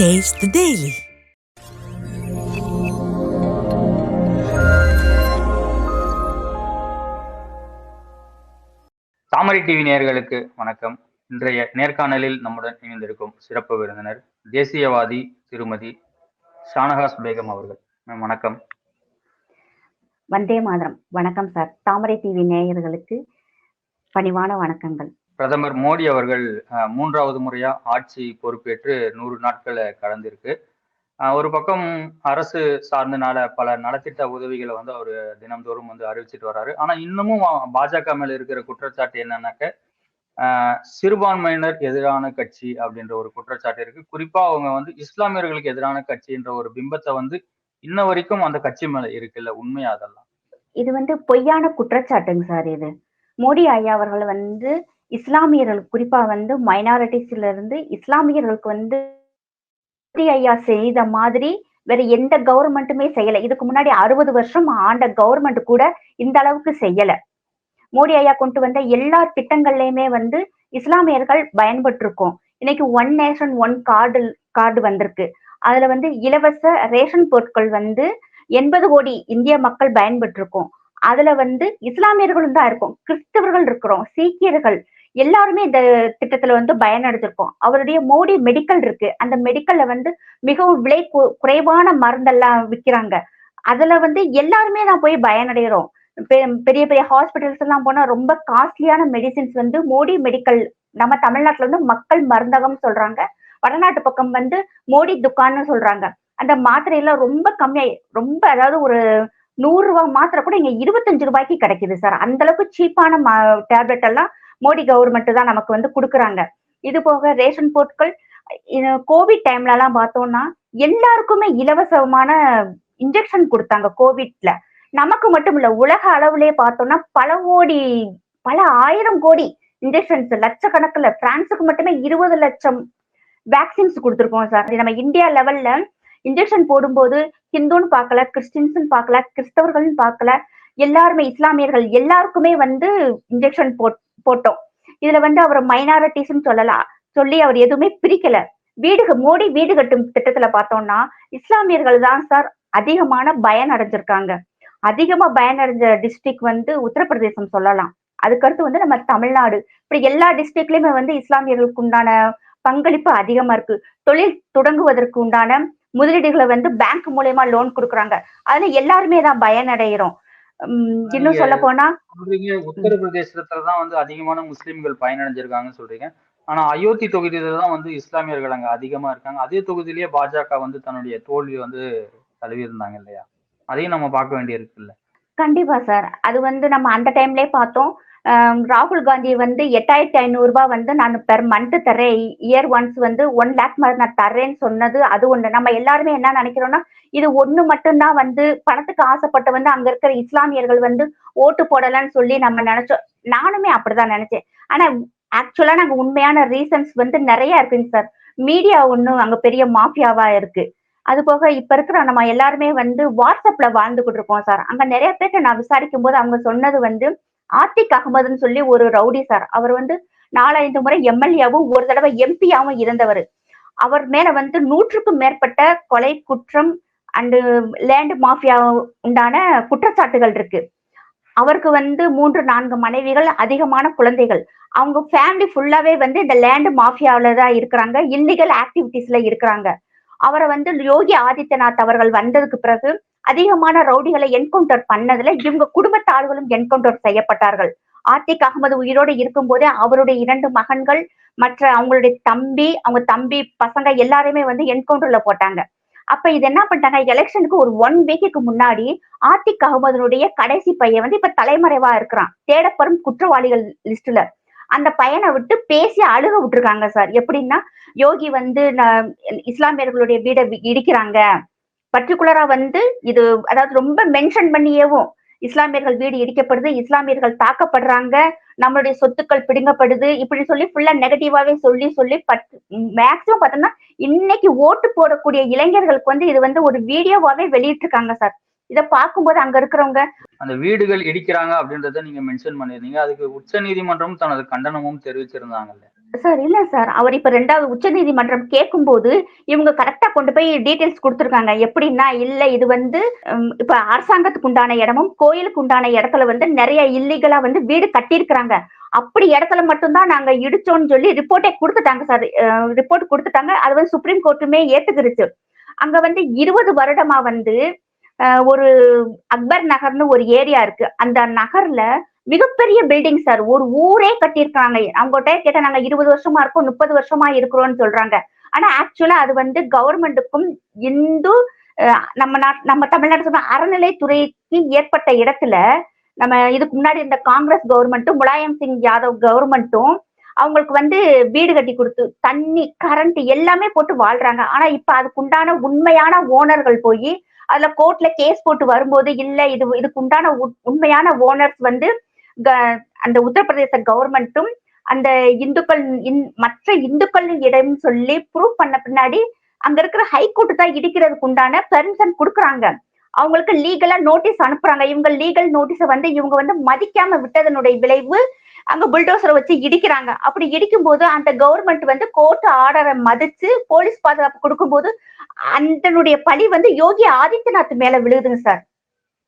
Taste the Daily. Thamarai TV நேயர்களுக்கு வணக்கம். இன்றைய நேர்காணலில் நம்முடன் இணைந்திருக்கும் சிறப்பு விருந்தினர் தேசியவாதி திருமதி ஷானகாஸ் பேகம் அவர்கள். மேம் வணக்கம். வந்தே மாதரம். வணக்கம் சார். தாமரை டிவி நேயர்களுக்கு பணிவான வணக்கங்கள். பிரதமர் மோடி அவர்கள் மூன்றாவது முறையா ஆட்சி பொறுப்பேற்று நூறு நாட்களை கடந்திருக்கு. ஒரு பக்கம் அரசு சார்ந்தனால பல நலத்திட்ட உதவிகளை வந்து அவர் தினம்தோறும் வந்து அறிவிச்சிட்டு வர்றாரு ஆனா இன்னமும் பாஜக மேல இருக்கிற குற்றச்சாட்டு என்னன்னாக்க சிறுபான்மையினர் எதிரான கட்சி அப்படின்ற ஒரு குற்றச்சாட்டு இருக்கு. குறிப்பா அவங்க வந்து இஸ்லாமியர்களுக்கு எதிரான கட்சின்ற ஒரு பிம்பத்தை வந்து இன்ன வரைக்கும் அந்த கட்சி மேல இருக்குல்ல உண்மையா அதெல்லாம்? இது வந்து பொய்யான குற்றச்சாட்டுங்க சார் இது. மோடி ஐயா அவர்கள் வந்து இஸ்லாமியர்கள் குறிப்பா வந்து மைனாரிட்டிஸ்ல இருந்து இஸ்லாமியர்களுக்கு வந்து மோடி ஐயா செய்த மாதிரி வேற எந்த கவர்மெண்ட்டுமே செய்யல. இதுக்கு முன்னாடி அறுபது வருஷம் ஆண்ட கவர்மெண்ட் கூட இந்த அளவுக்கு செய்யல. மோடி ஐயா கொண்டு வந்த எல்லா திட்டங்கள்லயுமே வந்து இஸ்லாமியர்கள் பயன்பட்டிருக்கோம். இன்னைக்கு one nation one card card வந்திருக்கு. அதுல வந்து இலவச ரேஷன் பொருட்கள் வந்து எண்பது கோடி இந்திய மக்கள் பயன்பட்டிருக்கோம். அதுல வந்து இஸ்லாமியர்களும் தான் இருக்கும். கிறிஸ்தவர்கள் இருக்கிறோம். சீக்கியர்கள் எல்லாருமே இந்த திட்டத்துல வந்து பயனடைஞ்சிருக்கோம். அவருடைய மோடி மெடிக்கல் இருக்கு. அந்த மெடிக்கல்ல வந்து மிகவும் விலை கு- குறைவான மருந்தெல்லாம் விற்கிறாங்க அதுல வந்து எல்லாருமே நான் போய் பயனடைகிறோம் பெ- பெரிய பெரிய ஹாஸ்பிட்டல்ஸ் எல்லாம் போனா ரொம்ப காஸ்ட்லியான மெடிசின்ஸ் வந்து மோடி மெடிக்கல் நம்ம தமிழ்நாட்டுல வந்து மக்கள் மருந்தகம் சொல்றாங்க. வடநாட்டு பக்கம் வந்து மோடி துக்கான்னு சொல்றாங்க. அந்த மாத்திரையெல்லாம் ரொம்ப கம்மியா ரொம்ப அதாவது ஒரு நூறு ரூபாய் மாத்திரை கூட இங்க இருபத்தஞ்சு ரூபாய்க்கு கிடைக்குது சார். அந்த அளவுக்கு சீப்பான டேப்லெட் எல்லாம் மோடி கவர்மெண்ட் தான் நமக்கு வந்து கொடுக்குறாங்க. இது போக ரேஷன் பொருட்கள் கோவிட் டைம்ல எல்லாம் பார்த்தோம்னா எல்லாருக்குமே இலவசமான இன்ஜெக்ஷன் கொடுத்தாங்க கோவிட்ல நமக்கு மட்டும் இல்ல உலக அளவுலயே பார்த்தோம்னா பல கோடி பல ஆயிரம் கோடி இன்ஜெக்ஷன்ஸ் லட்சக்கணக்கில் பிரான்ஸுக்கு மட்டுமே இருபது லட்சம் வேக்சின்ஸ் கொடுத்துருக்கோம் சார். இது நம்ம இந்தியா லெவல்ல இன்ஜெக்ஷன் போடும்போது ஹிந்துன்னு பார்க்கல கிறிஸ்டின்ஸ்னு பார்க்கல கிறிஸ்தவர்கள்னு பார்க்கல எல்லாருமே இஸ்லாமியர்கள் எல்லாருக்குமே வந்து இன்ஜெக்ஷன் போட்டோம். இதுல வந்து அவர் மைனாரிட்டிஸ்ன்னு சொல்லலாம் சொல்லி அவர் எதுவுமே பிரிக்கல. வீடு மோடி வீடு கட்டும் திட்டத்துல பார்த்தோம்னா இஸ்லாமியர்கள் தான் சார் அதிகமான பயன் அடைஞ்சிருக்காங்க. அதிகமா பயனடைஞ்ச டிஸ்ட்ரிக்ட் வந்து உத்தரப்பிரதேசம் சொல்லலாம். அதுக்கடுத்து வந்து நம்ம தமிழ்நாடு. இப்படி எல்லா டிஸ்ட்ரிக்ட்லயுமே வந்து இஸ்லாமியர்களுக்கு உண்டான பங்களிப்பு அதிகமா இருக்கு. தொழில் தொடங்குவதற்கு உண்டான முதலீடுகளை வந்து பேங்க் மூலயமா லோன் கொடுக்குறாங்க. அதுல எல்லாருமே தான் பயனடைகிறோம். இன்னும் சொல்ல போனா சொல்றீங்க உத்தரப்பிரதேசத்துல தான் வந்து அதிகமான முஸ்லிம்கள் பயனடைஞ்சிருக்காங்கன்னு சொல்றீங்க. ஆனா அயோத்தி தொகுதியில தான் வந்து இஸ்லாமியர்கள் அங்க அதிகமா இருக்காங்க. அதே தொகுதியிலேயே பாஜக வந்து தன்னுடைய தோல்வி வந்து தழுவி இருந்தாங்க இல்லையா? அதையும் நம்ம பார்க்க வேண்டியிருக்குல்ல கண்டிப்பா சார். அது வந்து நம்ம அந்த டைம்லயே பார்த்தோம். ராகுல் காந்தி வந்து எட்டாயிரத்தி ஐநூறு ரூபாய் வந்து நான் பெர் மந்த் தரேன் இயர் ஒன்ஸ் வந்து ஒன் லேக் மாதிரி நான் தர்றேன்னு சொன்னது அது ஒண்ணு. நம்ம எல்லாருமே என்ன நினைக்கிறோம்னா இது ஒண்ணு மட்டும்தான் வந்து பணத்துக்கு ஆசைப்பட்டு வந்து அங்க இருக்கிற இஸ்லாமியர்கள் வந்து ஓட்டு போடலன்னு சொல்லி நம்ம நினைச்சோம். நானுமே அப்படிதான் நினைச்சேன். ஆனா ஆக்சுவலா நாங்க உண்மையான ரீசன்ஸ் வந்து நிறைய இருக்குங்க சார். மீடியா ஒன்றும் அங்க பெரிய மாஃபியாவா இருக்கு. அது போக இப்ப இருக்கிற நம்ம எல்லாருமே வந்து வாட்ஸ்அப்ல வாழ்ந்துகிட்டு இருக்கோம் சார். அங்க நிறைய பேர்ட்ட நான் விசாரிக்கும் போது அவங்க சொன்னது வந்து ஆத்திக் அகமதுன்னு சொல்லி ஒரு ரவுடி சார் அவர் வந்து நாலஞ்சு முறை எம்எல்ஏவும் ஒரு தடவை எம்பியாவும் இருந்தவர். அவர் மேல வந்து நூற்றுக்கும் மேற்பட்ட கொலை குற்றம் அண்டு லேண்ட் மாஃபியா உண்டான குற்றச்சாட்டுகள் இருக்கு. அவருக்கு வந்து மூன்று நான்கு மனைவிகள் அதிகமான குழந்தைகள். அவங்க ஃபேமிலி ஃபுல்லாவே வந்து இந்த லேண்ட் மாஃபியாவில தான் இருக்கிறாங்க. இல்லீகல் ஆக்டிவிட்டிஸ்ல இருக்கிறாங்க. அவரை வந்து யோகி ஆதித்யநாத் அவர்கள் வந்ததுக்கு பிறகு அதிகமான ரவுடிகளை என்கவுண்டர் பண்ணதுல இவங்க குடும்பத்து ஆளுகளும் என்கவுண்டர் செய்யப்பட்டார்கள். ஆர்த்திக் அகமது உயிரோடு இருக்கும்போது அவருடைய இரண்டு மகன்கள் மற்ற அவங்களுடைய தம்பி அவங்க தம்பி பசங்க எல்லாருமே வந்து என்கவுண்டர்ல போட்டாங்க. அப்ப இது என்ன பண்ணிட்டாங்க? எலெக்ஷனுக்கு ஒரு ஒன் வீக்குக்கு முன்னாடி ஆர்த்திக் அகமதனுடைய கடைசி பையன் வந்து இப்ப தலைமறைவா இருக்கிறான். தேடப்படும் குற்றவாளிகள் லிஸ்ட்ல அந்த பையனை விட்டு பேசி அழுக விட்டுருக்காங்க சார். எப்படின்னா யோகி வந்து இஸ்லாமியர்களுடைய வீடை இடிக்கிறாங்க. பர்டிகுலரா வந்து இது அதாவது ரொம்ப மென்ஷன் பண்ணியேவும் இஸ்லாமியர்கள் வீடு இடிக்கப்படுது இஸ்லாமியர்கள் தாக்கப்படுறாங்க நம்மளுடைய சொத்துக்கள் பிடுங்கப்படுது இப்படி சொல்லி ஃபுல்லா நெகட்டிவாவே சொல்லி சொல்லி மேக்சிமம் பார்த்தோம்னா இன்னைக்கு ஓட்டு போடக்கூடிய இளைஞர்களுக்கு வந்து இது வந்து ஒரு வீடியோவாவே வெளியிட்டிருக்காங்க சார் இதை பார்க்கும்போது அங்க இருக்கிறவங்க அந்த வீடுகள் இடிக்கிறாங்க அப்படின்றத நீங்க மென்ஷன் பண்ணியிருந்தீங்க. அதுக்கு உச்ச நீதிமன்றம் தனது கண்டனமும் தெரிவிச்சிருந்தாங்கல்ல சார் இல்ல சார் அவர் இப்ப ரெண்டாவது உச்சநீதிமன்றம் கேட்கும்போது இவங்க கரெக்டா கொண்டு போய் டீடைல்ஸ் கொடுத்துருக்காங்க. எப்படின்னா இல்ல இது வந்து இப்ப அரசாங்கத்துக்கு உண்டான இடமும் கோயிலுக்கு உண்டான இடத்துல வந்து நிறைய இல்லீகலா வந்து வீடு கட்டியிருக்கிறாங்க. அப்படி இடத்துல மட்டும்தான் நாங்க இடிச்சோம்னு சொல்லி ரிப்போர்ட்டே கொடுத்துட்டாங்க சார் ரிப்போர்ட் கொடுத்துட்டாங்க. அது வந்து சுப்ரீம் கோர்ட்டுமே ஏத்துக்கிருச்சு. அங்க வந்து இருபது வருடமா வந்து ஒரு அக்பர் நகர்னு ஒரு ஏரியா இருக்கு. அந்த நகர்ல மிகப்பெரிய பில்டிங் சார் ஒரு ஊரே கட்டியிருக்காங்க அவங்ககிட்ட கேட்டா நாங்க இருபது வருஷமா இருக்கோம் முப்பது வருஷமா இருக்கிறோம்னு சொல்றாங்க. ஆனா ஆக்சுவலா அது வந்து கவர்மெண்ட்டுக்கும் இந்து நம்ம நாட் நம்ம தமிழ்நாடு சொல்ற அறநிலைத்துறைக்கு ஏற்பட்ட இடத்துல நம்ம இதுக்கு முன்னாடி இந்த காங்கிரஸ் கவர்மெண்ட்டும் முலாயம் சிங் யாதவ் கவர்மெண்ட்டும் அவங்களுக்கு வந்து வீடு கட்டி கொடுத்து தண்ணி கரண்ட் எல்லாமே போட்டு வாழ்றாங்க. ஆனா இப்ப அதுக்கு உண்டான உண்மையான ஓனர்கள் போய் அதுல கோர்ட்ல கேஸ் போட்டு வரும்போது இல்ல இது இதுக்கு உண்டான உண்மையான ஓனர்ஸ் வந்து அந்த உத்தரப்பிரதேச கவர்மெண்ட்டும் அந்த இந்துக்கள் இந்- மற்ற இந்துக்கள் இடம் சொல்லி ப்ரூவ் பண்ண பின்னாடி அங்க இருக்கிற ஹைகோர்ட் தான் இடிக்கிறதுக்கு உண்டான பெர்மிஷன் கொடுக்குறாங்க. அவங்களுக்கு லீகலா நோட்டீஸ் அனுப்புறாங்க. இவங்க லீகல் நோட்டீஸை வந்து இவங்க வந்து மதிக்காம விட்டதனுடைய விளைவு அங்க புல்டோசரை வச்சு இடிக்கிறாங்க. அப்படி இடிக்கும் போது அந்த கவர்மெண்ட் வந்து கோர்ட் ஆர்டரை மதிச்சு போலீஸ் பாதுகாப்பு கொடுக்கும்போது அந்தனுடைய பழி வந்து யோகி ஆதித்யநாத் மேல விழுகுதுங்க சார்.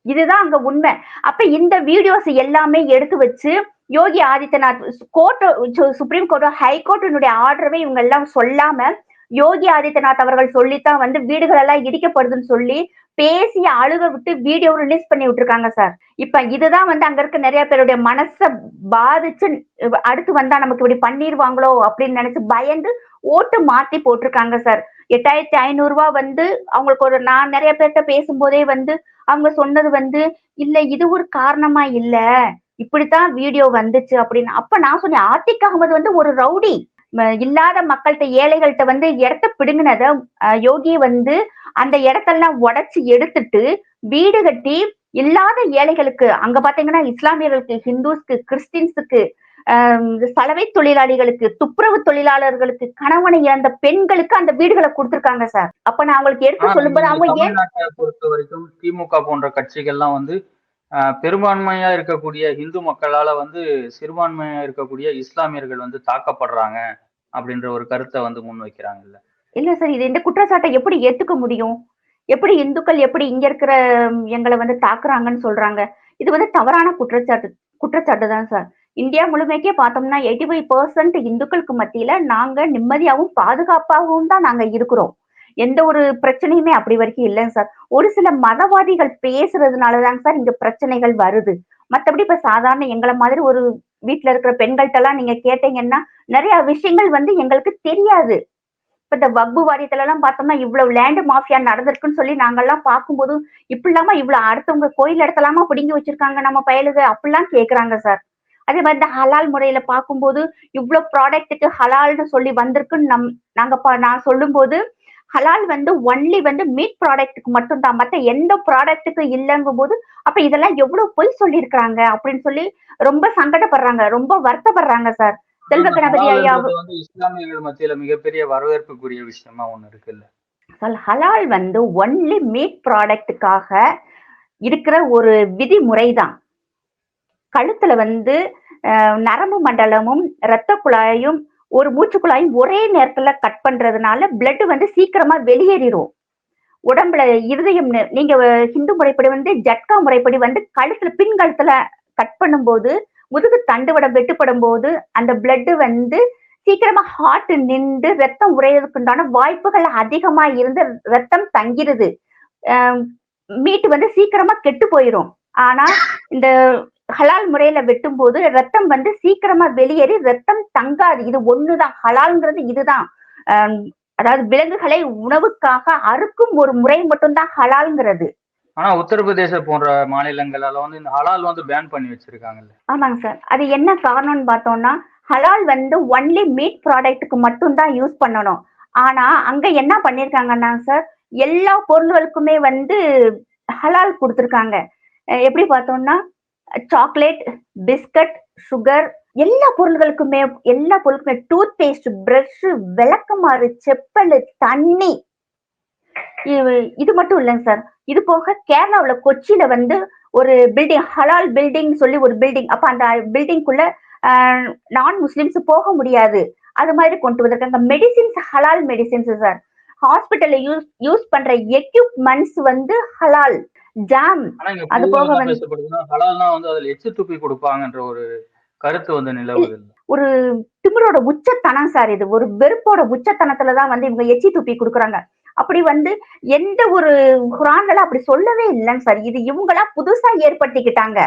இதுதான் அங்க உண்மை. அப்ப இந்த வீடியோஸ் எல்லாமே எடுத்து வச்சு Yogi Adityanath court Supreme Court high கோர்ட்டினுடைய ஆர்டரவே இவங்க எல்லாம் சொல்லாம யோகி ஆதித்யநாத் அவர்கள் சொல்லித்தான் வந்து வீடுகள் எல்லாம் இடிக்கப்படுதுன்னு சொல்லி பேசி அழுக விட்டு வீடியோ ரிலீஸ் பண்ணி விட்டுருக்காங்க சார் இப்ப இதுதான் வந்து அங்க இருக்க நிறைய பேருடைய மனசை பாதிச்சு அடுத்து வந்தா நமக்கு இப்படி பண்ணிடுவாங்களோ அப்படின்னு நினைச்சு பயந்து ஓட்டு மாத்தி போட்டிருக்காங்க சார் எட்டாயிரத்தி ஐநூறு ரூபாய் வந்து அவங்களுக்கு ஒரு நான் நிறைய பேர்கிட்ட பேசும்போதே வந்து அவங்க சொன்னது வந்து இல்ல இது ஒரு காரணமா இல்ல. இப்படித்தான் வீடியோ வந்துச்சு அப்படின்னு. அப்ப நான் சொன்னேன் ஆத்திக் அகமது வந்து ஒரு ரவுடி. இல்லாத மக்கள்கிட்ட ஏழைகள்கிட்ட வந்து இடத்த பிடுங்கினத யோகி வந்து அந்த இடத்தெல்லாம் உடைச்சு எடுத்துட்டு வீடு கட்டி இல்லாத ஏழைகளுக்கு அங்க பாத்தீங்கன்னா இஸ்லாமியர்களுக்கு ஹிந்துஸ்க்கு கிறிஸ்டின்ஸுக்கு சலவை தொழிலாளிகளுக்கு துப்புரவு தொழிலாளர்களுக்கு கணவனை இழந்த பெண்களுக்கு அந்த வீடுகளை கொடுத்திருக்காங்க சார். அப்ப நான் அவங்களுக்கு எடுத்து சொல்லும்போது அவங்க ஏன் பொறுத்த வரைக்கும் திமுக போன்ற கட்சிகள்லாம் வந்து பெரும்பான்மையா இருக்கக்கூடிய இந்து மக்களால வந்து சிறுபான்மையா இருக்கக்கூடிய இஸ்லாமியர்கள் வந்து தாக்கப்படுறாங்க அப்படின்ற ஒரு கருத்தை வந்து முன்வைக்கிறாங்கல்ல. இல்ல சார் இது இந்த குற்றச்சாட்டை எப்படி ஏத்துக்க முடியும்? எப்படி இந்துக்கள் எப்படி இங்க இருக்கிற எங்களை வந்து தாக்குறாங்கன்னு சொல்றாங்க? இது வந்து தவறான குற்றச்சாட்டு குற்றச்சாட்டு தான் சார். இந்தியா முழுமைக்கே பார்த்தோம்னா எயிட்டி ஃபைவ் பர்சன்ட் இந்துக்களுக்கு மத்தியில நாங்க நிம்மதியாகவும் பாதுகாப்பாகவும் தான் நாங்க இருக்கிறோம். எந்த ஒரு பிரச்சனையுமே அப்படி வரைக்கும் இல்லைங்க சார். ஒரு சில மதவாதிகள் பேசுறதுனாலதாங்க சார் இங்க பிரச்சனைகள் வருது. மத்தபடி இப்ப சாதாரண எங்களை மாதிரி ஒரு வீட்டுல இருக்கிற பெண்கள்ட்ட எல்லாம் நீங்க கேட்டீங்கன்னா நிறைய விஷயங்கள் வந்து எங்களுக்கு தெரியாது. இப்ப இந்த வக்பு வாரியத்துல எல்லாம் பார்த்தோம்னா இவ்வளவு லேண்ட் மாஃபியா நடந்திருக்குன்னு சொல்லி நாங்கெல்லாம் பார்க்கும்போது இப்படி இல்லாம இவ்வளவு அடுத்தவங்க கோயில் இடத்தலாமா பிடுங்கி வச்சிருக்காங்க நம்ம பயலுக? அப்படிலாம் கேக்குறாங்க சார். அதே மாதிரி இந்த ஹலால் முறையில பார்க்கும்போது இவ்வளவு ப்ராடக்ட்டுக்கு ஹலால்னு சொல்லி வந்திருக்குன்னு நம் நாங்க நான் சொல்லும்போது ஹலால் வந்து ஒன்லி வந்து மீட் ப்ராடக்ட்டுக்கு மட்டும்தான். மத்த எந்த ப்ராடக்ட்டுக்கு இல்லைங்கும் போது அப்ப இதெல்லாம் எவ்வளவு பொய் சொல்லியிருக்கிறாங்க அப்படின்னு சொல்லி ரொம்ப சங்கடப்படுறாங்க. ரொம்ப வருத்தப்படுறாங்க சார் செல்வ கணபதி ஐயா வந்து இஸ்லாமியர்கள் மத்தியில மிகப்பெரிய வரவேற்புக்குரிய விஷயமா ஒண்ணு இருக்குல்ல. சார் ஹலால் வந்து ஒன்லி மீட் ப்ராடக்ட்டுக்காக இருக்கிற ஒரு விதிமுறை தான் கழுத்துல வந்து நரம்பு மண்டலமும் இரத்த குழாயும் ஒரு மூச்சு குழாயும் ஒரே நேரத்துல கட் பண்றதுனால பிளட் வந்து சீக்கிரமா வெளியேறிடும் உடம்புல இருதயம் நீங்க ஹிந்து முறைப்படி வந்து ஜட்கா முறைப்படி வந்து கழுத்துல பின் கழுத்துல கட் பண்ணும்போது முதுகு தண்டுவடம் வெட்டுப்படும் போது அந்த பிளட் வந்து சீக்கிரமா ஹார்ட் நின்று ரத்தம் உடையதுக்குண்டான வாய்ப்புகள் அதிகமா இருந்து ரத்தம் தங்கிருது. மீட்டு வந்து சீக்கிரமா கெட்டு போயிடும் ஆனா இந்த ஹலால் முறையில வெட்டும் போது ரத்தம் வந்து சீக்கிரமா வெளியேறி ரத்தம் தங்காது. இது ஒண்ணுதான். ஹலால்ங்கிறது இதுதான். அதாவது விலங்குகளை உணவுக்காக அறுக்கும் ஒரு முறை மட்டும்தான் ஹலால்ங்கிறது. ஆனா உத்தரப்பிரதேச போன்ற மாநிலங்களால வந்து இந்த ஹலால் வந்து பேன் பண்ணி வச்சிருக்காங்கல்ல. ஆமாங்க சார். அது என்ன காரணம்னு பார்த்தோம்னா ஹலால் வந்து ஒன்லி மீட் ப்ராடக்ட்டுக்கு மட்டும்தான் யூஸ் பண்ணணும். ஆனா அங்க என்ன பண்ணிருக்காங்கன்னா சார் எல்லா பொருள்களுக்குமே வந்து ஹலால் கொடுத்துருக்காங்க. எப்படி பார்த்தோம்னா சாக்லேட் பிஸ்கட் சுகர் எல்லா பொருள்களுக்குமே எல்லா பொருளுக்குமே டூத் பேஸ்ட் பிரஷ் விளக்கமாறு செப்பல் தண்ணி. இது- இது மட்டும் இல்லைங்க சார். இது போக கேரளாவில் கொச்சியில வந்து ஒரு பில்டிங் ஹலால் பில்டிங் சொல்லி ஒரு பில்டிங் அப்ப அந்த பில்டிங்குள்ள நான் முஸ்லிம்ஸ் போக முடியாது. அது மாதிரி கொண்டு வந்திருக்காங்க. மெடிசின்ஸ் ஹலால் மெடிசின்ஸ் சார். ஹாஸ்பிட்டல்ல யூஸ் யூஸ் பண்ற எக்யூப்மெண்ட்ஸ் வந்து ஹலால் ஜாம். அது போக வந்து அதுல எச்சு துப்பி கொடுப்பாங்கன்ற ஒரு கருத்து வந்து நிலவுது ஒரு திமிரோட உச்சத்தனம் சார் இது. ஒரு வெறுப்போட உச்சத்தனத்துலதான் வந்து இவங்க எச்சி துப்பி கொடுக்குறாங்க. அப்படி வந்து எந்த ஒரு குரான்ல அப்படி சொல்லவே இல்லைங்க சார். இது இவங்களா புதுசா ஏற்படுத்திக்கிட்டாங்க.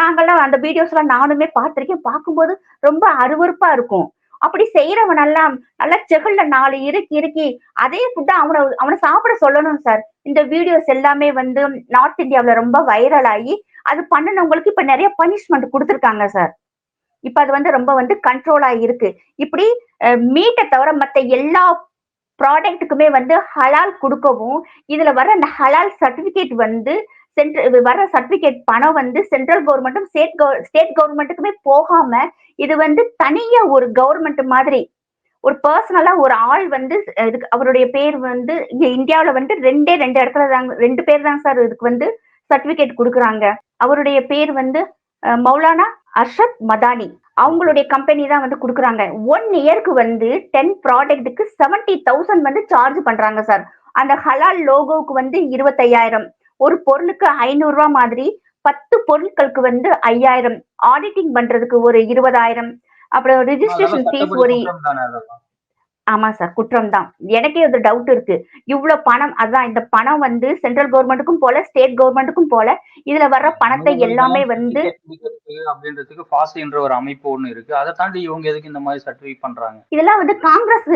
நாங்கெல்லாம் அந்த வீடியோஸ் எல்லாம் நானுமே பார்த்திருக்கேன். பார்க்கும்போது ரொம்ப அருவருப்பா இருக்கும். அப்படி செய்யறவன் எல்லாம் நல்லா செகல்ல நாலு இறுக்கி இறுக்கி அதே ஃபுட்டை அவனை அவனை சாப்பிட சொல்லணும் சார் இந்த வீடியோஸ் எல்லாமே வந்து நார்த் இந்தியாவில் ரொம்ப வைரல் ஆகி அது பண்ணினவங்களுக்கு இப்ப நிறைய பனிஷ்மெண்ட் கொடுத்துருக்காங்க சார் இப்ப அது வந்து ரொம்ப வந்து கண்ட்ரோலா இருக்கு. இப்படி மீட்டை தவிர மத்த எல்லா ப்ராடக்ட்டுக்குமே வந்து ஹலால் கொடுக்கவும் இதுல வர அந்த ஹலால் சர்டிபிகேட் வந்து சென்ட்ரல் வர சர்டிபிகேட் பணம் வந்து சென்ட்ரல் கவர்மெண்ட்டும் ஸ்டேட் ஸ்டேட் கவர்மெண்ட்டுக்குமே போகாம இது வந்து தனியா ஒரு கவர்மெண்ட் மாதிரி ஒரு பர்சனலா ஒரு ஆள் வந்து இதுக்கு அவருடைய பேர் வந்து இந்தியாவில வந்து ரெண்டே ரெண்டு இடத்துல தாங்க ரெண்டு பேர் தான் சார் இதுக்கு வந்து சர்டிபிகேட் கொடுக்குறாங்க. அவருடைய பேர் வந்து மௌலானா அர்ஷத் மதானி. அவங்களுடைய கம்பெனி தான் வந்து கொடுக்குறாங்க. ஒன் இயர்க்கு வந்து டென் ப்ராடக்ட்டுக்கு செவன்டி தௌசண்ட் வந்து சார்ஜ் பண்றாங்க சார். அந்த ஹலால் லோகோவுக்கு வந்து இருபத்தையாயிரம். ஒரு பொருளுக்கு ஐநூறு ரூபாய் மாதிரி பத்து பொருட்களுக்கு வந்து ஐயாயிரம். ஆடிட்டிங் பண்றதுக்கு ஒரு இருபதாயிரம். அப்புறம் ரிஜிஸ்ட்ரேஷன் ஃபீஸ் ஒரு ஆமா சார் குற்றம் தான் எனக்கே ஒரு டவுட் இருக்கு. இவ்வளவு பணம் அதான் இந்த பணம் வந்து சென்ட்ரல் கவர்மெண்ட்டுக்கும் போல ஸ்டேட் கவர்மெண்ட்டுக்கும் போல இதுல வர்ற பணத்தை எல்லாமே வந்து அப்படின்றதுக்கு ஃபாசி என்ற ஒரு அமைப்பு ஒண்ணு இருக்கு. அதை தாண்டி இவங்க எதுக்கு இந்த மாதிரி சர்டிஃபிகேட் பண்றாங்க? இதெல்லாம் வந்து காங்கிரஸ்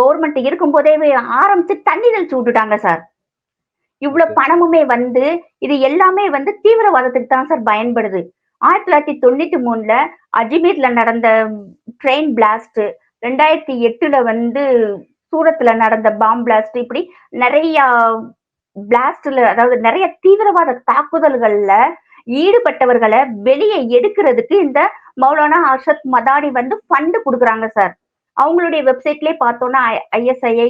கவர்மெண்ட் இருக்கும் போதே ஆரம்பிச்சு தண்ணி தெளிச்சு விட்டுட்டாங்க சார். இவ்வளவு பணமுமே வந்து இது எல்லாமே வந்து தீவிரவாதத்துக்கு தான் சார் பயன்படுது. ஆயிரத்தி தொள்ளாயிரத்தி தொண்ணூத்தி மூணுல அஜ்மீர்ல நடந்த ட்ரெயின் பிளாஸ்ட் ரெண்டாயிரத்தி எட்டுல வந்து சூரத்ல நடந்த பாம் பிளாஸ்ட் இப்படி நிறைய பிளாஸ்ட்ல அதாவது நிறைய தீவிரவாத தாக்குதல்கள்ல ஈடுபட்டவர்களை வெளியே எடுக்கிறதுக்கு இந்த மௌலானா அர்ஷத் மதானி வந்து ஃபண்டு கொடுக்குறாங்க சார். அவங்களுடைய வெப்சைட்லயே பார்த்தோம்னா ஐஎஸ்ஐஐ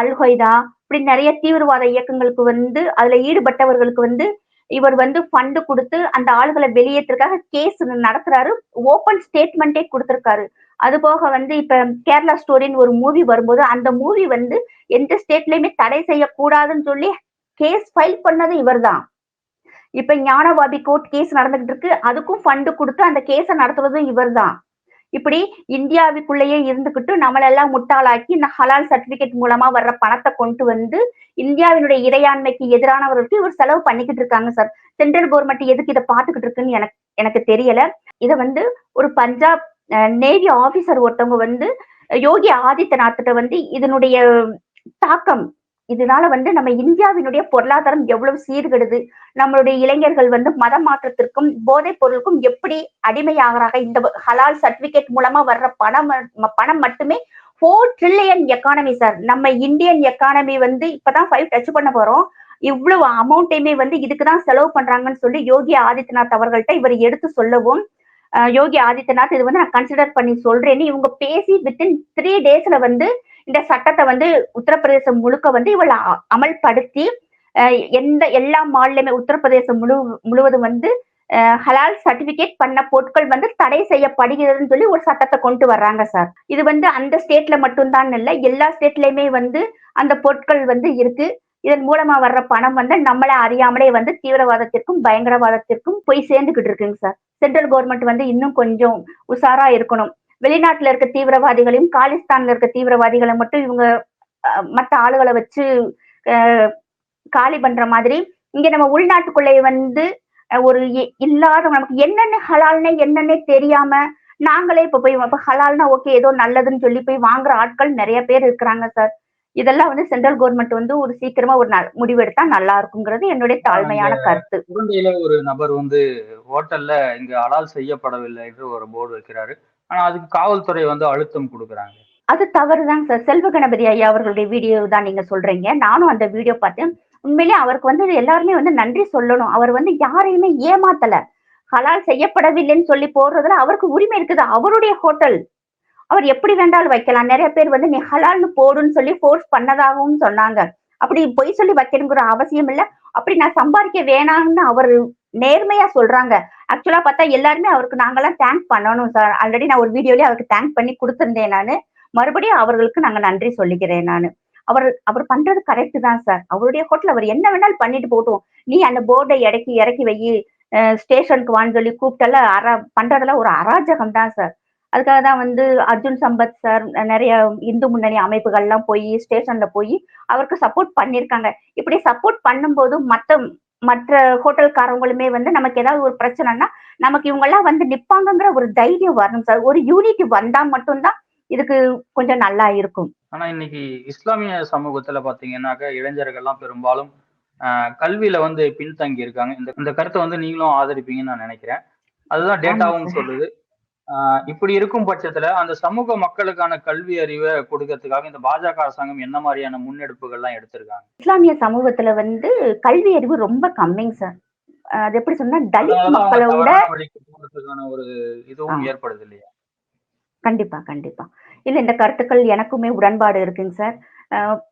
அல்ஹொய்தா இப்படி நிறைய தீவிரவாத இயக்கங்களுக்கு வந்து அதுல ஈடுபட்டவர்களுக்கு வந்து இவர் வந்து ஃபண்டு கொடுத்து அந்த ஆளுகளை வெளியேற்றுக்காக கேஸ் நடத்துறாரு. ஓப்பன் ஸ்டேட்மெண்ட்டே கொடுத்திருக்காரு. அது போக வந்து இப்ப கேரளா ஸ்டோரின்னு ஒரு மூவி வரும்போது அந்த மூவி வந்து எந்த ஸ்டேட்லயுமே தடை செய்யக்கூடாதுன்னு சொல்லி கேஸ் ஃபைல் பண்ணது இவர்தான். இப்ப ஞானவாபி கோர்ட் கேஸ் நடந்துகிட்டு இருக்கு. அதுக்கும் ஃபண்டு கொடுத்து அந்த கேஸை நடத்துறதும் இவர்தான். இப்படி இந்தியாவுக்குள்ளேயே இருந்துகிட்டு நம்மளெல்லாம் முட்டாளாக்கி இந்த ஹலால் சர்டிபிகேட் மூலமா வர்ற பணத்தை கொண்டு வந்து இந்தியாவினுடைய இறையாண்மைக்கு எதிரானவர்களுக்கு இவர் செலவு பண்ணிக்கிட்டு இருக்காங்க சார் சென்ட்ரல் கவர்மெண்ட் எதுக்கு இதை பார்த்துக்கிட்டு இருக்குன்னு எனக்கு எனக்கு தெரியல. இதை வந்து ஒரு பஞ்சாப் நேவி ஆபீசர் ஒருத்தவங்க வந்து யோகி ஆதித்யநாத்திட்ட வந்து இதனுடைய தாக்கம் இதனால வந்து நம்ம இந்தியாவினுடைய பொருளாதாரம் எவ்வளவு சீர்கெடுது? நம்மளுடைய இளைஞர்கள் வந்து மத மாற்றத்திற்கும் போதைப் பொருளுக்கும் எப்படி அடிமையாகிறாங்க? இந்த ஹலால் சர்டிபிகேட் மூலமா வர்ற பணம் பணம் மட்டுமே ஃபோர் ட்ரில்லியன் எக்கானமி சார் நம்ம இந்தியன் எக்கானமி வந்து இப்பதான் ஃபைவ் டச் பண்ண போறோம். இவ்வளவு அமௌண்ட்டையுமே வந்து இதுக்குதான் செலவு பண்றாங்கன்னு சொல்லி யோகி ஆதித்யநாத் அவர்கள்ட்ட இவர் எடுத்து சொல்லவும் யோகி ஆதித்யநாத் இது வந்து நான் கன்சிடர் பண்ணி சொல்றேன்னு இவங்க பேசி வித்தின் த்ரீ டேஸ்ல வந்து இந்த சட்டத்தை வந்து உத்தரப்பிரதேசம் முழுக்க வந்து இவள் அ- அமல்படுத்தி எந்த எல்லா மாநிலமே உத்தரப்பிரதேசம் முழு முழுவதும் வந்து ஹலால் சர்டிபிகேட் பண்ண பொருட்கள் வந்து தடை செய்யப்படுகிறதுன்னு சொல்லி ஒரு சட்டத்தை கொண்டு வர்றாங்க சார். இது வந்து அந்த ஸ்டேட்ல மட்டும்தான் இல்லை எல்லா ஸ்டேட்லயுமே வந்து அந்த பொருட்கள் வந்து இருக்கு. இதன் மூலமா வர்ற பணம் வந்து நம்மளை அறியாமலே வந்து தீவிரவாதத்திற்கும் பயங்கரவாதத்திற்கும் போய் சேர்ந்துகிட்டு இருக்குங்க சார். சென்ட்ரல் கவர்மெண்ட் வந்து இன்னும் கொஞ்சம் உஷாரா இருக்கணும். வெளிநாட்டுல இருக்க தீவிரவாதிகளையும் காலிஸ்தான்ல இருக்க தீவிரவாதிகளை மட்டும் இவங்க மத்த ஆளுகளை வச்சு காலி பண்ற மாதிரி இங்க நம்ம உள்நாட்டுக்குள்ளே வந்து ஒரு இல்லாத நமக்கு என்னென்ன ஹலால்னே என்னன்னே தெரியாம நாங்களே இப்ப போய் இப்ப ஹலால்னா ஓகே ஏதோ நல்லதுன்னு சொல்லி போய் வாங்குற ஆட்கள் நிறைய பேர் இருக்கிறாங்க சார். இதெல்லாம் வந்து சென்ட்ரல் கவர்மெண்ட் வந்து ஒரு சீக்கிரமா ஒரு முடிவெடுத்தா நல்லா இருக்குங்கிறது என்னுடைய தாழ்மையான கருத்து. ஒரு நபர் வந்து ஹோட்டல்ல இங்க அலால் செய்யப்படவில்லை என்று ஒரு போர்டு வைக்கிறாரு. ஆனா அதுக்கு காவல்துறை வந்து அழுத்தம் கொடுக்குறாங்க. அது தவறுதாங்க சார். செல்வ கணபதி ஐயா அவர்களுடைய வீடியோ தான் நீங்க சொல்றீங்க. நானும் அந்த வீடியோ பார்த்தேன். உண்மையிலேயே அவருக்கு வந்து எல்லாருமே வந்து நன்றி சொல்லணும். அவர் வந்து யாரையுமே ஏமாத்தல. ஹலால் செய்யப்படவில்லைன்னு சொல்லி போடுறதுல அவருக்கு உரிமை இருக்குது. அவருடைய ஹோட்டல் அவர் எப்படி வேண்டாலும் வைக்கலாம். நிறைய பேர் வந்து நீ ஹலால்னு போடுன்னு சொல்லி ஃபோர்ஸ் பண்ணதாகவும் சொன்னாங்க. அப்படி பொய் சொல்லி வைக்கணுங்கிற அவசியம் இல்ல. அப்படி நான் சம்பாதிக்க வேணாம்னு அவர் நேர்மையா சொல்றாங்க. ஆக்சுவலா பார்த்தா எல்லாருமே அவருக்கு நாங்கெல்லாம் தேங்க் பண்ணணும் சார் ஆல்ரெடி நான் ஒரு வீடியோலயே அவருக்கு தேங்க் பண்ணி கொடுத்துருந்தேன் நானு. மறுபடியும் அவர்களுக்கு நாங்க நன்றி சொல்லிக்கிறேன் நானு. அவர் அவர் பண்றது கரெக்ட் தான் சார் அவருடைய ஹோட்டல் அவர் என்ன வேணாலும் பண்ணிட்டு போட்டோம் நீ அந்த போர்டை இறக்கி இறக்கி வை. ஸ்டேஷனுக்கு வான்னு சொல்லி கூப்பிட்டெல்லாம் அரா பண்றதெல்லாம் ஒரு அராஜகம் தான் சார் அதுக்காக தான் வந்து அர்ஜுன் சம்பத் சார் நிறைய இந்து முன்னணி அமைப்புகள்லாம் போய் ஸ்டேஷன்ல போய் அவருக்கு சப்போர்ட் பண்ணியிருக்காங்க இப்படி சப்போர்ட் பண்ணும்போது மற்ற மற்ற ஹோட்டல்காரங்களுமே வந்து நமக்கு ஏதாவது ஒரு பிரச்சனைனா நமக்கு இவங்கெல்லாம் வந்து நிப்பாங்கங்கிற ஒரு தைரியம் வரணும் சார். ஒரு யூனிட்டி வந்தா மட்டும்தான் இதுக்கு கொஞ்சம் நல்லா இருக்கும். ஆனா இன்னைக்கு இஸ்லாமிய சமூகத்துல பாத்தீங்கன்னாக்க இளைஞர்கள்லாம் பெரும்பாலும் கல்வியில வந்து பின்தங்கி இருக்காங்க இந்த இந்த கருத்தை வந்து நீங்களும் ஆதரிப்பீங்கன்னு நான் நினைக்கிறேன். அதுதான் டேட்டாவும். சொல்லுது. இப்படி இருக்கும் பட்சத்துல அந்த சமூக மக்களுக்கான கல்வி அறிவை கொடுக்கறதுக்காக இந்த பாஜக அரசாங்கம் என்ன மாதிரியான முன்னெடுப்புகள்லாம் எடுத்திருக்காங்க? இஸ்லாமிய சமூகத்துல வந்து கல்வி அறிவு ரொம்ப கம்மிங்க சார். அது எப்படி சொன்னா தலித் அதனாலதான் அவங்க மக்களை விட தவறான வழிக்கு போறதுக்கான ஒரு இதுவும். ஏற்படுது இல்லையா? கண்டிப்பா கண்டிப்பா. இல்ல இந்த கருத்துக்கள் எனக்குமே உடன்பாடு இருக்குங்க சார்.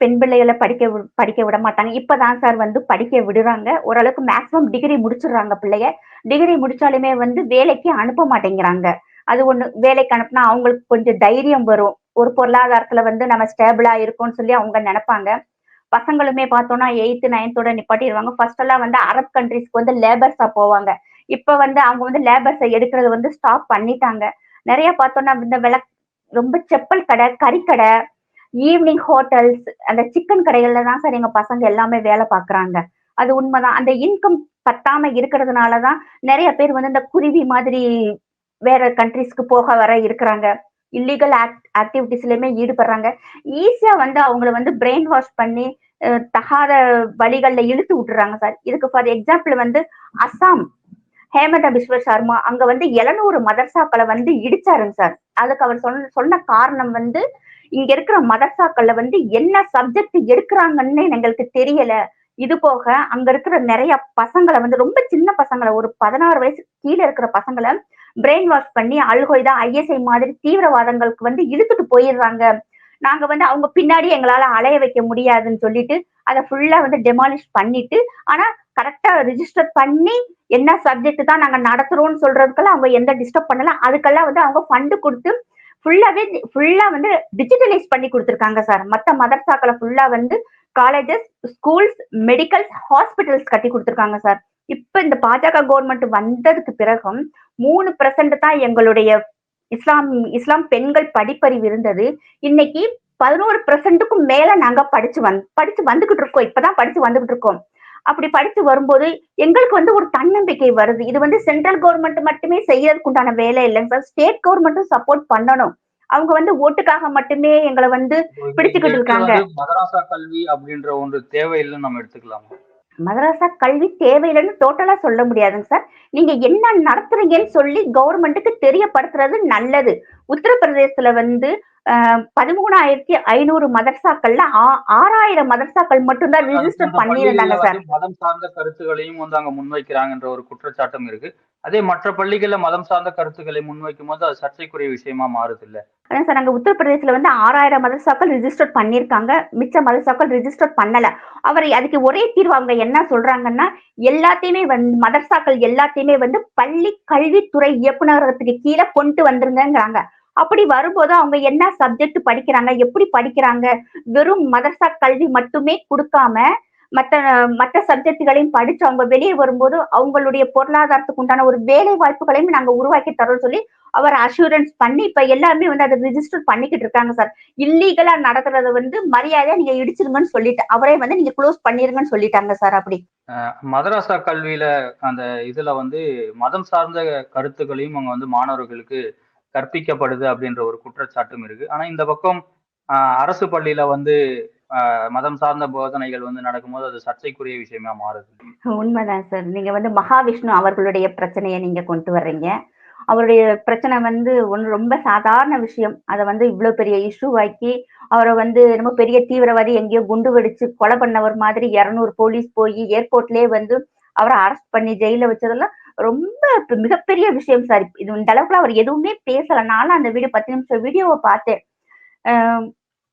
பெண் பிள்ளைகளை படிக்க படிக்க விட மாட்டாங்க. இப்பதான் சார் வந்து படிக்க விடுறாங்க. ஓரளவுக்கு மேக்ஸிமம் டிகிரி முடிச்சிடுறாங்க பிள்ளைய. டிகிரி முடிச்சாலுமே வந்து வேலைக்கு அனுப்ப மாட்டேங்கிறாங்க. அது ஒண்ணு வேலைக்கு அனுப்புனா அவங்களுக்கு கொஞ்சம் தைரியம் வரும். ஒரு பொருளாதாரத்துல வந்து நம்ம ஸ்டேபிளா இருக்கோம்னு சொல்லி அவங்க நினைப்பாங்க. பசங்களுமே பார்த்தோம்னா எயித்து நைன்த்தோட நிப்பாட்டிடுவாங்க. ஃபர்ஸ்ட் எல்லாம் வந்து அரப் கண்ட்ரிஸ்க்கு வந்து லேபர்ஸா போவாங்க. இப்ப வந்து அவங்க வந்து லேபர்ஸை எடுக்கிறது வந்து ஸ்டாப் பண்ணிட்டாங்க. நிறைய பார்த்தோம்னா இந்த விள ரொம்ப செப்பல் கடை கறிக்கடை ஈவினிங் ஹோட்டல்ஸ் அந்த சிக்கன் கடைகள்ல தான் சார் எங்க பசங்க எல்லாமே வேலை பாக்குறாங்க அது உண்மைதான். அந்த இன்கம் பத்தாம இருக்கிறதுனாலதான் நிறைய பேர் வந்து இந்த குருவி மாதிரி வேற கண்ட்ரிஸ்க்கு போக வர இருக்கிறாங்க. இல்லீகல் ஆக்டிவிட்டிஸ்லயுமே ஈடுபடுறாங்க. ஈஸியா வந்து அவங்கள வந்து பிரெயின் வாஷ் பண்ணி தகாத வழிகள்ல இழுத்து விட்டுறாங்க சார் இதுக்கு ஃபார் எக்ஸாம்பிள் வந்து அசாம் ஹேமந்த விஸ்வ சர்மா அங்க வந்து எழுநூறு மதர்சாக்களை வந்து இடிச்சாருங்க சார் அதுக்கு அவர் சொன்ன சொன்ன காரணம் வந்து இங்க இருக்கிற மதர்சாக்கள்ல வந்து என்ன சப்ஜெக்ட் எடுக்கிறாங்கன்னு எங்களுக்கு தெரியல. இது போக அங்க இருக்கிற நிறைய பசங்களை வந்து ரொம்ப சின்ன பசங்களை ஒரு பதினாறு வயசு கீழே இருக்கிற பசங்களை பிரெயின் வாஷ் பண்ணி அல்கொய்தா ஐஎஸ்ஐ மாதிரி தீவிரவாதங்களுக்கு வந்து இழுத்துட்டு போயிடுறாங்க. நாங்க வந்து அவங்க பின்னாடி எங்களால அலைய வைக்க முடியாதுன்னு சொல்லிட்டு அதை ஃபுல்லா வந்து டெமாலிஷ் பண்ணிட்டு ஆனா கரெக்டா ரிஜிஸ்டர் பண்ணி என்ன சப்ஜெக்ட் தான் நாங்க நடத்துறோம்னு சொல்றதுக்கெல்லாம் அவங்க எந்த டிஸ்டர்ப் பண்ணல. அதுக்கெல்லாம் வந்து அவங்க ஃபண்டு கொடுத்து ஃபுல்லாவே ஃபுல்லா வந்து டிஜிட்டலைஸ் பண்ணி கொடுத்துருக்காங்க சார் மத்த மதர்சாக்களை ஃபுல்லா வந்து காலேஜஸ் ஸ்கூல்ஸ் மெடிக்கல்ஸ் ஹாஸ்பிட்டல்ஸ் கட்டி கொடுத்துருக்காங்க சார் இப்ப இந்த பாஜக கவர்மெண்ட் வந்ததுக்கு பிறகும் மூணு பெர்சென்ட் தான் எங்களுடைய இஸ்லாம் இஸ்லாம் பெண்கள் படிப்பறிவு இருந்தது. இன்னைக்கு பதினோரு பெர்சென்ட்டுக்கும் மேல நாங்க படிச்சு வந் படிச்சு வந்துகிட்டு இருக்கோம். இப்பதான் படிச்சு வந்துகிட்டு இருக்கோம். அப்படி படிச்சு வரும்போது எங்களுக்கு வந்து ஒரு தன்னம்பிக்கை வருது. இது வந்து சென்ட்ரல் கவர்மெண்ட் மட்டுமே செய்யறதுக்கு உண்டான வேலை இல்லைங்க சார் ஸ்டேட் கவர்மெண்ட்டும் சப்போர்ட் பண்ணணும். அவங்க வந்து ஓட்டுக்காக மட்டுமே எங்களை வந்து பிடிச்சுக்கிட்டு இருக்காங்க. மதராசா கல்வி அப்படின்ற ஒன்று தேவையில்லைன்னு நம்ம எடுத்துக்கலாமா? மதராசா கல்வி தேவையில்லைன்னு டோட்டலா சொல்ல முடியாதுங்க சார் நீங்க என்ன நடத்துறீங்கன்னு சொல்லி கவர்மெண்ட்டுக்கு தெரியப்படுத்துறது நல்லது. உத்தரப்பிரதேசத்துல வந்து பதிமூணாயிரத்தி ஐநூறு மதர்சாக்கள்ல ஆறாயிரம் மதர்சாக்கள் மட்டும்தான் ரிஜிஸ்டர் பண்ணியிருந்தாங்க சார். மதம் சார்ந்த கருத்துகளையும் வந்து அங்க முன்வைக்கிறாங்கன்ற ஒரு குற்றச்சாட்டும் இருக்கு. அதே மற்ற பள்ளிகள்ல மதம் சார்ந்த கருத்துக்களை முன்வைக்கும் போது அது சர்ச்சைக்குரிய விஷயமா மாறுது இல்ல அதான் சார் நாங்க உத்தரப்பிரதேசல வந்து ஆறாயிரம் மதரசாக்கள் ரிஜிஸ்டர் பண்ணிருக்காங்க மிச்ச மதரசாக்கள் ரிஜிஸ்டர் பண்ணல. அவர் அதுக்கு ஒரே தீர்வு அவங்க என்ன சொல்றாங்கன்னா எல்லாத்தையுமே வந்து மதரசாக்கள் எல்லாத்தையுமே வந்து பள்ளி கல்வித்துறை இயக்குநரகத்துக்கு கீழே கொண்டு வந்துருங்கங்கிறாங்க. அப்படி வரும்போது அவங்க என்ன சப்ஜெக்ட் படிக்கிறாங்க எப்படி படிக்கிறாங்க? வெறும் மதரசா கல்வி மட்டுமே கொடுக்காம மற்ற மற்ற சப்ஜெக்டுகளையும் படிச்சு அவங்க வெளியே வரும்போது அவங்களுடைய பொருளாதாரத்துக்கு உண்டான ஒரு வேலை வாய்ப்புகளையும் நாங்க உருவாக்கி தரோம் சொல்லி அவர் அஷூரன்ஸ் பண்ணி இப்ப எல்லாருமே வந்து அதை ரிஜிஸ்டர் பண்ணிக்கிட்டு இருக்காங்க சார் இல்லீகலா நடத்துறத வந்து மரியாதையா நீங்க இடிச்சிருங்கன்னு சொல்லிட்டு அவரே வந்து நீங்க க்ளோஸ் பண்ணிருங்கன்னு சொல்லிட்டாங்க சார் அப்படி. மதராசா கல்வியில அந்த இதுல வந்து மதம் சார்ந்த கருத்துக்களையும் அவங்க வந்து மாணவர்களுக்கு கற்பிக்கப்படுது அப்படின்ற ஒரு குற்றச்சாட்டும் இருக்கு. ஆனா இந்த பக்கம் ஆஹ், அரசு பள்ளியில வந்து ஆஹ், மதம் சார்ந்த போதனைகள் வந்து நடக்கும்போது அது சர்ச்சைக்குரிய விஷயமா மாறுது. உண்மைதான் சார். நீங்க வந்து மகாவிஷ்ணு அவர்களுடைய பிரச்சனையை நீங்க கொண்டு வர்றீங்க. அவருடைய பிரச்சனை வந்து ஒன்று ரொம்ப சாதாரண விஷயம். அதை வந்து இவ்வளவு பெரிய இஷ்யூவாக்கி அவரை வந்து ரொம்ப பெரிய தீவிரவாதி எங்கேயோ குண்டு வெடிச்சு கொலை பண்ணவர் மாதிரி இரநூறு போலீஸ் போய் ஏர்போர்ட்லயே வந்து அவரை அரெஸ்ட் பண்ணி ஜெயில வச்சதெல்லாம் ரொம்ப மிகப்பெரிய விஷயம் சார் இது இந்த அளவுக்குலாம் அவர் எதுவுமே பேசல. நானும் அந்த வீடியோ பத்து நிமிஷம் வீடியோவை பார்த்தேன்.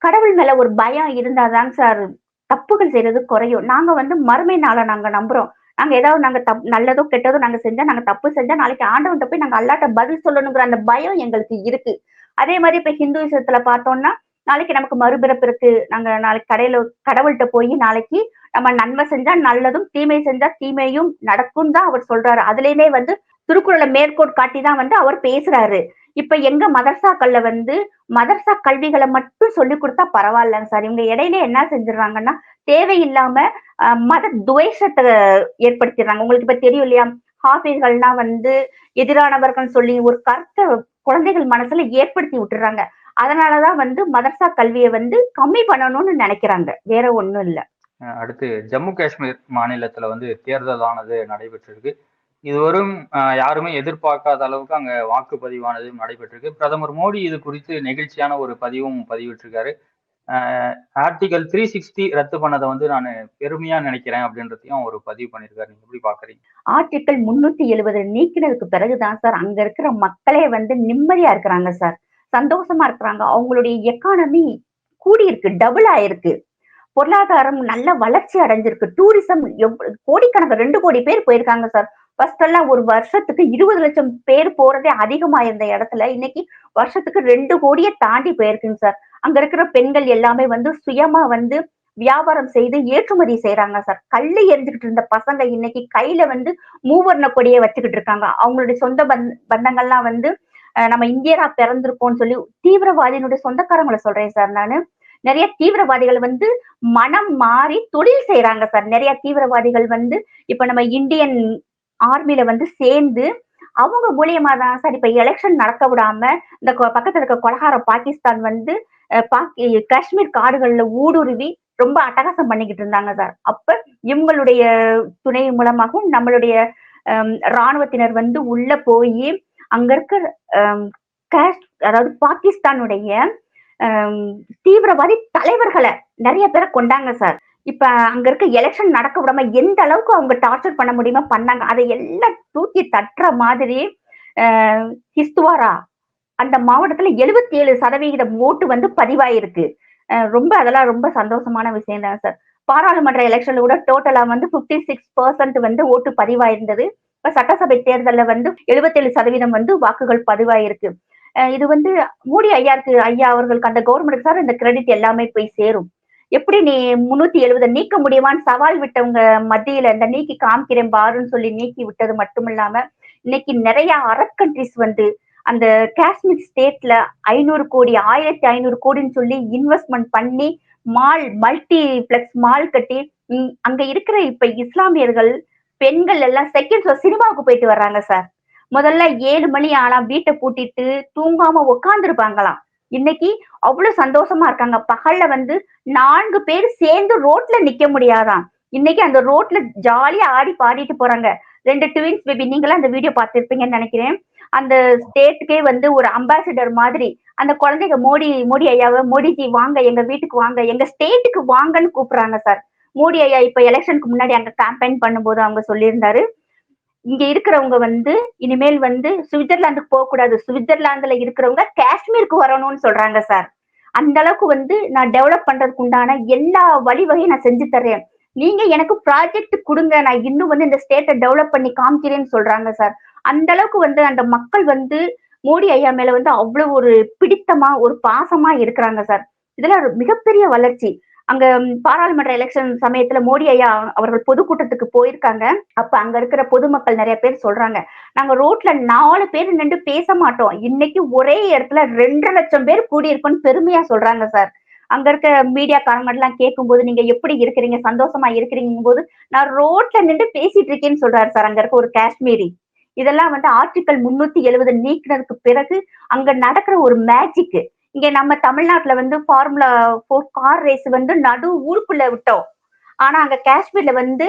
கடவுள் மேல ஒரு பயம் இருந்தாதாங்க சார் தப்புகள் செய்யறது குறையும். நாங்க வந்து மறுமை நாளை நாங்க நம்புறோம். நாங்க ஏதாவது நாங்க தப் நல்லதோ கெட்டதோ நாங்க செஞ்சா நாங்க தப்பு செஞ்சா நாளைக்கு ஆண்டவன் போய் நாங்க அல்லாட்ட பதில் சொல்லணுங்கிற அந்த பயம் எங்களுக்கு இருக்கு. அதே மாதிரி இப்ப ஹிந்துவிசத்துல பார்த்தோம்னா நாளைக்கு நமக்கு மறுபிறப்பு இருக்கு. நாங்க நாளைக்கு கடையில கடவுள்கிட்ட போய் நாளைக்கு நம்ம நன்மை செஞ்சா நல்லதும் தீமை செஞ்சா தீமையும் நடக்கும் தான் அவர் சொல்றாரு. அதுலயுமே வந்து திருக்குறளை மேற்கோள் காட்டி தான் வந்து அவர் பேசுறாரு. இப்ப எங்க மதர்சாக்கள்ல வந்து மதர்சா கல்விகளை மட்டும் சொல்லி கொடுத்தா பரவாயில்லங்க சார். இவங்க இடையில என்ன செஞ்சிடறாங்கன்னா தேவையில்லாம மத துவேஷத்தை ஏற்படுத்திடுறாங்க. உங்களுக்கு இப்ப தெரியும் இல்லையா? ஹாஃபிஸ்கள்னா வந்து எதிரானவர்கள் சொல்லி ஒரு கருத்தை குழந்தைகள் மனசுல ஏற்படுத்தி விட்டுறாங்க. அதனாலதான் வந்து மதர்சா கல்வியை வந்து கம்மி பண்ணணும்னு நினைக்கிறாங்க. வேற ஒண்ணும் இல்லை. அடுத்து ஜம்மு காஷ்மீர் மாநிலத்துல வந்து தேர்தலானது நடைபெற்றிருக்கு. இதுவரும் யாருமே எதிர்பார்க்காத அளவுக்கு அங்க வாக்குப்பதிவானது நடைபெற்றிருக்கு. பிரதமர் மோடி இது குறித்து நெகிழ்ச்சியான ஒரு பதிவும் பதிவிட்டிருக்காரு. ஆர்டிகல் த்ரீ சிக்ஸ்டி ரத்து பண்ணதை வந்து நான் பெருமையா நினைக்கிறேன் அப்படின்றதையும் ஒரு பதிவு பண்ணியிருக்காரு. நீங்க எப்படி பாக்குறீங்க? ஆர்டிகல் முன்னூத்தி எழுபது நீக்கினதுக்கு பிறகுதான் சார் அங்க இருக்கிற மக்களே வந்து நிம்மதியா இருக்கிறாங்க சார். சந்தோஷமா இருக்கிறாங்க. அவங்களுடைய எக்கானமி கூடியிருக்கு டபுள் ஆயிருக்கு. பொருளாதாரம் நல்ல வளர்ச்சி அடைஞ்சிருக்கு. டூரிசம் கோடிக்கணக்கு ரெண்டு கோடி பேர் போயிருக்காங்க சார் ஃபர்ஸ்ட் எல்லாம் ஒரு வருஷத்துக்கு இருபது லட்சம் பேர் போறதே அதிகமா இருந்த இடத்துல இன்னைக்கு வருஷத்துக்கு ரெண்டு கோடியை தாண்டி போயிருக்குங்க சார் அங்க இருக்கிற பெண்கள் எல்லாமே வந்து சுயமா வந்து வியாபாரம் செய்து ஏற்றுமதி செய்யறாங்க சார் கல்லு எரிஞ்சுக்கிட்டு இருந்த பசங்க இன்னைக்கு கையில வந்து மூவர்ண கொடியை வச்சுக்கிட்டு இருக்காங்க. அவங்களுடைய சொந்த பந்த பந்தங்கள்லாம் வந்து நம்ம இந்தியரா பிறந்திருக்கோம்னு சொல்லி தீவிரவாதியினுடைய சொந்தக்காரங்களை சொல்றேன் சார் நானு. நிறைய தீவிரவாதிகள் வந்து மனம் மாறி தொழில் செய்யறாங்க சார். நிறைய தீவிரவாதிகள் வந்து இப்ப நம்ம இந்தியன் ஆர்மியில வந்து சேர்ந்து அவங்க மூலியமா தான் சார் இப்ப எலெக்ஷன் நடக்க விடாம இந்த கொ- பக்கத்துல இருக்க கொலகார பாகிஸ்தான் வந்து பாக்கி காஷ்மீர் காடுகள்ல ஊடுருவி ரொம்ப அட்டகாசம் பண்ணிக்கிட்டு இருந்தாங்க சார். அப்ப இவங்களுடைய துணை மூலமாகவும் நம்மளுடைய ராணுவத்தினர் வந்து உள்ள போய் அங்க இருக்க காஷ் அதாவது பாகிஸ்தானுடைய தீவிரவாதி தலைவர்களை நிறைய பேரை கொண்டாங்க சார். இப்ப அங்க இருக்க எலெக்ஷன் நடக்க விடாம எந்த அளவுக்கு அவங்க டார்ச்சர் பண்ண முடியுமோ பண்ணாங்க. அதை எல்லாம் தூக்கி தட்டுற மாதிரி ஹிஸ்துவாரா கிஸ்துவாரா? அந்த மாவட்டத்துல எழுபத்தி ஏழு சதவிகிதம் ஓட்டு வந்து பதிவாயிருக்கு. ரொம்ப அதெல்லாம் ரொம்ப சந்தோஷமான விஷயம் தான் சார். பாராளுமன்ற எலெக்ஷன்ல கூட டோட்டலா வந்து பிப்டி சிக்ஸ் பர்சன்ட் வந்து ஓட்டு பதிவாயிருந்தது. இப்ப சட்டசபை தேர்தலில் வந்து 77% சதவீதம் வந்து வாக்குகள் பதிவாயிருக்கு. இது வந்து மோடி ஐயாருக்கு ஐயா அவர்களுக்கு அந்த கவர்மெண்ட்டுக்கு சார் இந்த கிரெடிட் எல்லாமே போய் சேரும். எப்படி நீ முன்னூத்தி எழுபதை நீக்க முடியுமான்னு சவால் விட்டவங்க மத்தியில இந்த நீக்கி காமிக்கிறேன் பாருன்னு சொல்லி நீக்கி விட்டது மட்டும் இல்லாம இன்னைக்கு நிறைய அரப் கண்ட்ரிஸ் வந்து அந்த காஷ்மீர் ஸ்டேட்ல ஐநூறு கோடி ஆயிரத்தி ஐநூறு கோடின்னு சொல்லி இன்வெஸ்ட்மெண்ட் பண்ணி மால் மல்டி பிளக்ஸ் மால் கட்டி அங்க இருக்கிற இப்ப இஸ்லாமியர்கள் பெண்கள் எல்லாம் செகண்ட் சினிமாவுக்கு போயிட்டு வர்றாங்க சார். முதல்ல ஏழு மணி ஆனா வீட்டை பூட்டிட்டு தூங்காம உட்காந்துருப்பாங்களாம் இன்னைக்கு அவ்வளவு சந்தோஷமா இருக்காங்க. பகல்ல வந்து நான்கு பேர் சேர்ந்து ரோட்ல நிக்க முடியாதாம். இன்னைக்கு அந்த ரோட்ல ஜாலியா ஆடி பாடிட்டு போறாங்க. ரெண்டு ட்வின்ஸ் பேபி நீங்களும் அந்த வீடியோ பார்த்துருப்பீங்கன்னு நினைக்கிறேன். அந்த ஸ்டேட்டுக்கே வந்து ஒரு அம்பாசிடர் மாதிரி. அந்த குழந்தைங்க மோடி மோடி ஐயாவை மோடிஜி வாங்க எங்க வீட்டுக்கு வாங்க எங்க ஸ்டேட்டுக்கு வாங்கன்னு கூப்பிடுறாங்க சார் மோடி ஐயா இப்ப எலெக்ஷனுக்கு முன்னாடி அங்க கேம்பெயின் பண்ணும்போது அவங்க சொல்லியிருந்தாரு. இங்க இருக்கிறவங்க வந்து இனிமேல் வந்து சுவிட்சர்லாந்துக்கு போக கூடாது சுவிட்சர்லாந்துல இருக்கிறவங்க காஷ்மீருக்கு வரணும்னு சொல்றாங்க சார். அந்த அளவுக்கு வந்து நான் டெவலப் பண்றதுக்கு உண்டான எல்லா வழிவகையும் நான் செஞ்சு தர்றேன். நீங்க எனக்கு ப்ராஜெக்ட் கொடுங்க. நான் இன்னும் வந்து இந்த ஸ்டேட்டை டெவலப் பண்ணி காமிக்கிறேன்னு சொல்றாங்க சார். அந்த அளவுக்கு வந்து அந்த மக்கள் வந்து மோடி ஐயா மேல வந்து அவ்வளவு ஒரு பிடித்தமா ஒரு பாசமா இருக்கிறாங்க சார். இதுல ஒரு மிகப்பெரிய வளர்ச்சி. அங்க பாராளுமன்ற எலெக்ஷன் சமயத்துல மோடி ஐயா அவர்கள் பொதுக்கூட்டத்துக்கு போயிருக்காங்க. அப்ப அங்க இருக்கிற பொதுமக்கள் நிறைய பேர் சொல்றாங்க. நாங்க ரோட்ல நாலு பேர் நின்று பேச மாட்டோம். இன்னைக்கு ஒரே இடத்துல ரெண்டரை லட்சம் பேர் கூடியிருக்கோம்னு பெருமையா சொல்றாங்க சார். அங்க இருக்க மீடியாக்காரங்க எல்லாம் கேட்கும்போது நீங்க எப்படி இருக்கிறீங்க? சந்தோஷமா இருக்கிறீங்க போது நான் ரோட்ல நின்று பேசிட்டு இருக்கேன்னு சொல்றாரு சார். அங்க இருக்க ஒரு காஷ்மீரி. இதெல்லாம் வந்து ஆர்டிகல் முன்னூத்தி எழுபது நீக்கினதுக்கு பிறகு அங்க நடக்கிற ஒரு மேஜிக் இங்க நம்ம தமிழ்நாட்டுல வந்து ஃபார்முலா ஃபோர் கார் ரேஸ் வந்து நடு ஊருக்குள்ள விட்டோம். ஆனா அங்க காஷ்மீர்ல வந்து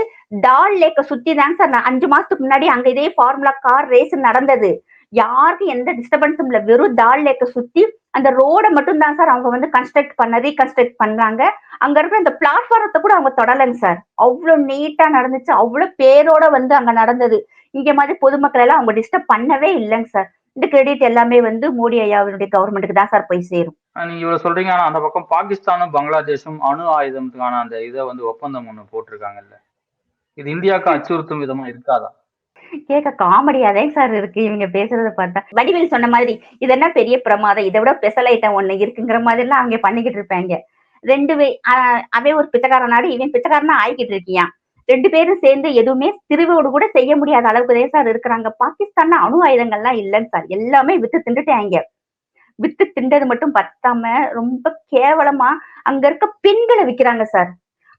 டால் லேக்க சுத்தி தாங்க சார் அஞ்சு மாசத்துக்கு முன்னாடி அங்க இதே ஃபார்முலா கார் ரேஸ் நடந்தது. யாருக்கும் எந்த டிஸ்டர்பன்ஸும் இல்ல. வெறும் டால் லேக்க சுத்தி அந்த ரோடை மட்டும் தான் சார் அவங்க வந்து கன்ஸ்ட்ரக்ட் பண்ண ரீகன்ஸ்ட்ரக்ட் பண்றாங்க அங்க இருக்கிற அந்த பிளாட்ஃபாரத்தை கூட அவங்க தொடலைங்க சார். அவ்வளவு நீட்டா நடந்துச்சு. அவ்வளவு பேரோட வந்து அங்க நடந்தது. இங்க மாதிரி பொதுமக்கள் எல்லாம் அவங்க டிஸ்டர்ப் பண்ணவே இல்லைங்க சார். இந்த கிரெடிட் எல்லாமே வந்து மோடி ஐயாவினுடைய கவர்மெண்ட்டுக்கு தான் சார் போய் சேரும். நீங்க இவ்வளவு சொல்றீங்க. ஆனா அந்த பக்கம் பாகிஸ்தானும் பங்களாதேஷும் அணு ஆயுதத்துக்கான அந்த இதை வந்து ஒப்பந்தம் ஒண்ணு போட்டிருக்காங்கல்ல. இது இந்தியாவுக்கு அச்சுறுத்தும் விதமா இருக்காதா? கேட்க காமெடியாதே சார் இருக்கு. இவங்க பேசுறத பார்த்தா. வடிவேல் சொன்ன மாதிரி இது என்ன பெரிய பிரமாதம். இதை விட ஸ்பெஷல் ஐட்டம் ஒண்ணு இருக்குங்கிற மாதிரி எல்லாம் அவங்க பண்ணிக்கிட்டு இருப்பாங்க. ரெண்டு வே அவன் ஒரு பிச்சைக்காரன் நாடு இவன் பிச்சைக்காரனா ஆயிக்கிட்டு இருக்கியான் ரெண்டு பேரும் சேர்ந்து எதுவுமே திருவோடு கூட செய்ய முடியாத அளவுக்கு தான் சார் இருக்கிறாங்க. பாகிஸ்தான்ல அணு ஆயுதங்கள்லாம் இல்லைங்க சார். எல்லாமே வித்து திண்டுட்டாங்க வித்து திண்டது மட்டும் பத்தாம ரொம்ப கேவலமா அங்க இருக்க பெண்களை விக்கிறாங்க சார்.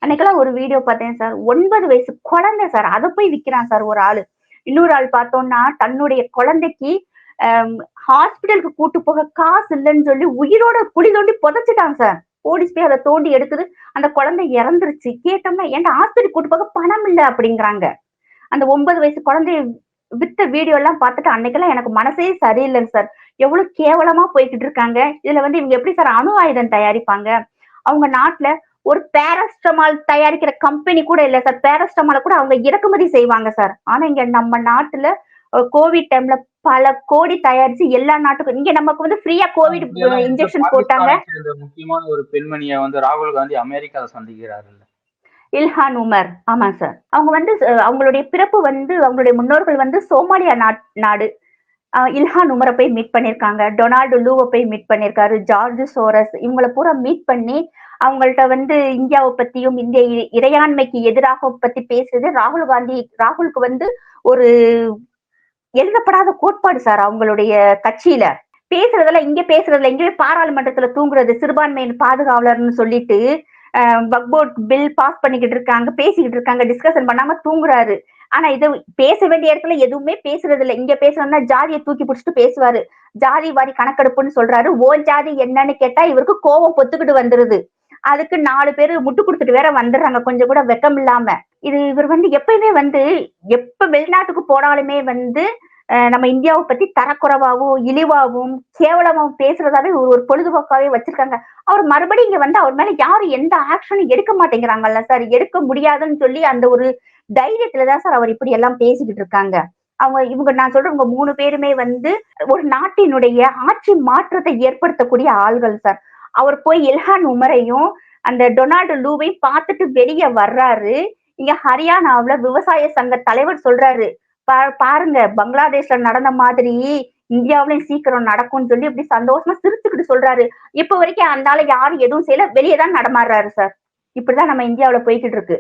அன்னைக்கெல்லாம் ஒரு வீடியோ பார்த்தேன் சார். ஒன்பது வயசு குழந்தை சார். அதை போய் விக்கிறான் சார் ஒரு ஆளு. இன்னொரு ஆள் பார்த்தோம்னா தன்னுடைய குழந்தைக்கு ஹாஸ்பிட்டலுக்கு கூட்டு போக காசு இல்லைன்னு சொல்லி உயிரோட குழி தோண்டி புதைச்சிட்டாங்க சார். போலீஸ் போய் அதை தோண்டி எடுக்குது. அந்த குழந்தை இறந்துருச்சு. கேட்டோம்னா ஏன்டா ஆஸ்பத்திரி கூட்டு போக பணம் இல்லை? அப்படிங்கிறாங்க. அந்த ஒன்பது வயசு குழந்தைய வித்த வீடியோ எல்லாம் பார்த்துட்டு அன்னைக்கெல்லாம் எனக்கு மனசே சரியில்லைங்க சார். எவ்வளவு கேவலமா போய்கிட்டு இருக்காங்க. இதுல வந்து இவங்க எப்படி சார் அணு ஆயுதம் தயாரிப்பாங்க? அவங்க நாட்டுல ஒரு பேரஸ்டமால் தயாரிக்கிற கம்பெனி கூட இல்ல சார். பேரஸ்டமால கூட அவங்க இறக்குமதி செய்வாங்க சார். ஆனா இங்க நம்ம நாட்டுல கோவிட் டைம்ல பல கோடி தயாரிச்சு எல்லா நாட்டுக்கும் இங்க நமக்கு வந்து ஃப்ரீயா கோவிட் இன்ஜெக்ஷன் போட்டாங்க. முக்கியமான ஒரு பெண்மணியை வந்து ராகுல் காந்தி அமெரிக்கால சந்திக்கிறாரு இல்ஹான் உமர். ஆமா சார் அவங்க வந்து அவங்களுடைய பிறப்பு வந்து அவங்களுடைய முன்னோர்கள் வந்து சோமாலியா நாடு இல்ஹான் உமரை போய் மீட் பண்ணிருக்காங்க. டொனால்டு லூவை போய் மீட் பண்ணிருக்காரு. ஜார்ஜ் சோரஸ் இவங்கள பூரா மீட் பண்ணி அவங்கள்ட்ட வந்து இந்தியாவை பத்தியும் இந்திய இறையாண்மைக்கு எதிராக பத்தி பேசுறது ராகுல் காந்தி ராகுலுக்கு வந்து ஒரு எழுதப்படாத கோட்பாடு சார் அவங்களுடைய கட்சியில. பேசுறதுல இங்க பேசுறதுல எங்கேயுமே பாராளுமன்றத்துல தூங்குறது சிறுபான்மையின் பாதுகாவலர்னு சொல்லிட்டு வக்போர்ட் பில் பாஸ் பண்ணிக்கிட்டு இருக்காங்க பேசிக்கிட்டு இருக்காங்க டிஸ்கஷன் பண்ணாம தூங்குறாரு. ஆனா இது பேச வேண்டிய இடத்துல எதுவுமே பேசுறது இல்லை இங்க பேசணும்னா ஜாதியை தூக்கி பிடிச்சிட்டு பேசுவாரு. ஜாதி வாரி கணக்கெடுப்புன்னு சொல்றாரு. ஓ ஜாதி என்னன்னு கேட்டா இவருக்கு கோவம் பொத்துக்கிட்டு வந்துருது. அதுக்கு நாலு பேரு முட்டு கொடுத்துட்டு வேற வந்துடுறாங்க. கொஞ்சம் கூட வெக்கம் இல்லாம. இது இவர் வந்து எப்பயுமே வந்து எப்ப வெளிநாட்டுக்கு போனாலுமே வந்து நம்ம இந்தியாவை பத்தி தரக்குறைவாகவும் இழிவாகவும் கேவலமாகவும் பேசுறதாவே ஒரு ஒரு பொழுதுபோக்காவே வச்சிருக்காங்க. அவர் மறுபடியும் இங்க வந்து அவர் மேல யாரும் எந்த ஆக்ஷனும் எடுக்க மாட்டேங்கிறாங்கல்ல சார் எடுக்க முடியாதுன்னு சொல்லி அந்த ஒரு தைரியத்துலதான் சார் அவர் இப்படி எல்லாம் பேசிக்கிட்டு இருக்காங்க. அவங்க இவங்க நான் சொல்றேன் இவங்க மூணு பேருமே வந்து ஒரு நாட்டினுடைய ஆட்சி மாற்றத்தை ஏற்படுத்தக்கூடிய ஆள்கள் சார் அவர் போய் இல்ஹான் உமரையும் அந்த டொனால்டு லூவையும் பார்த்துட்டு வெளியே வர்றாரு. இங்க ஹரியானாவுல விவசாய சங்க தலைவர் சொல்றாரு பாருங்க பங்களாதேஷ்ல நடந்த மாதிரி இந்தியாவிலயும் சீக்கிரம் நடக்கும்னு சொல்லி இப்படி சந்தோஷமா சிரிச்சுக்கிட்டு சொல்றாரு. இப்ப வரைக்கும் அந்த யாரும் எதுவும் செய்யல வெளியே தான் நடமாடுறாரு சார். இப்படிதான் நம்ம இந்தியாவில போய்கிட்டு இருக்கு.